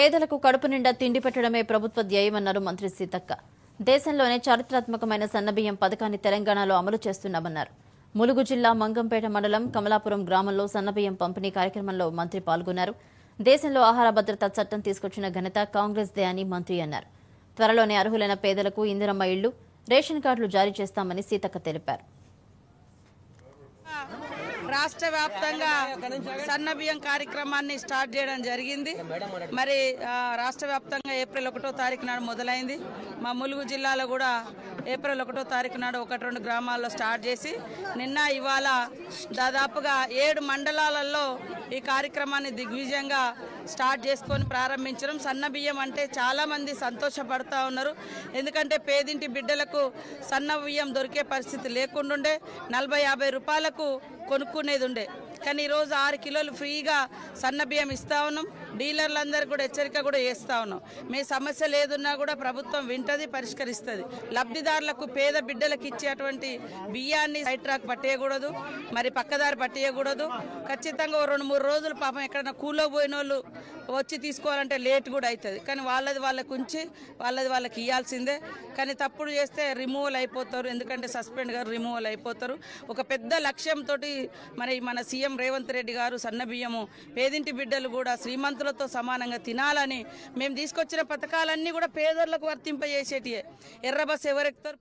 పేదలకు కడుపు నిండా తిండి పెట్టడమే ప్రభుత్వ ధ్యేయమన్నారు మంత్రి సీతక్క. దేశంలోనే చారిత్రాత్మకమైన సన్నబియ్యం పథకాన్ని తెలంగాణలో అమలు చేస్తున్నామన్నారు. ములుగు జిల్లా మంగంపేట మండలం కమలాపురం గ్రామంలో సన్నబియ్యం పంపిణీ కార్యక్రమంలో మంత్రి పాల్గొన్నారు. దేశంలో ఆహార భద్రత చట్టం తీసుకొచ్చిన ఘనత కాంగ్రెస్ దే అని మంత్రి అన్నారు. త్వరలోనే అర్హులైన పేదలకు ఇందిరమ్మ ఇళ్ళు రేషన్ కార్డులు జారీ చేస్తామని సీతక్క తెలిపారు. రాష్ట్ర వ్యాప్తంగా సన్న బియ్యం కార్యక్రమాన్ని స్టార్ట్ చేయడం జరిగింది. మరి రాష్ట్ర వ్యాప్తంగా ఏప్రిల్ ఒకటో తారీఖు నాడు మొదలైంది. మా ములుగు జిల్లాలో కూడా ఏప్రిల్ ఒకటో తారీఖు నాడు ఒకటి రెండు గ్రామాల్లో స్టార్ట్ చేసి నిన్న ఇవాళ దాదాపుగా ఏడు మండలాలలో ఈ కార్యక్రమాన్ని దిగ్విజయంగా స్టార్ట్ చేసుకొని ప్రారంభించడం. సన్న బియ్యం అంటే చాలామంది సంతోషపడుతూ ఉన్నారు. ఎందుకంటే పేదింటి బిడ్డలకు సన్న బియ్యం దొరికే పరిస్థితి లేకుండుండే. నలభై యాభై రూపాయలకు కొనుక్కునేది ఉండే. కానీ ఈరోజు ఆరు కిలోలు ఫ్రీగా సన్న బియ్యం ఇస్తా ఉన్నాం. డీలర్లందరూ కూడా హెచ్చరిక కూడా చేస్తూ ఉన్నాం. మీ సమస్య లేదున్నా కూడా ప్రభుత్వం వింటది పరిష్కరిస్తుంది. లబ్ధిదారులకు పేద బిడ్డలకు ఇచ్చేటువంటి బియ్యాన్ని సైడ్ ట్రాక్ పట్టేయకూడదు మరి పక్కదారి పట్టేయకూడదు. ఖచ్చితంగా రెండు మూడు రోజులు పాపం ఎక్కడైనా కూలో పోయిన వాళ్ళు వచ్చి తీసుకోవాలంటే లేట్ కూడా అవుతుంది కానీ వాళ్ళది వాళ్ళకు ఉంచి వాళ్ళది వాళ్ళకి ఇవ్వాల్సిందే కానీ తప్పుడు చేస్తే రిమూవల్ అయిపోతారు. ఎందుకంటే సస్పెండ్ గారు రిమూవల్ అయిపోతారు. ఒక పెద్ద లక్ష్యంతో మరి మన సీఎం రేవంత్ రెడ్డి గారు సన్నబియ్యము పేదింటి బిడ్డలు కూడా శ్రీమంతులతో సమానంగా తినాలని మేము తీసుకొచ్చిన పథకాలన్నీ కూడా పేదోళ్ళకు వర్తింపజేసేటియే. ఎర్రబస్ ఎవరెక్తారు?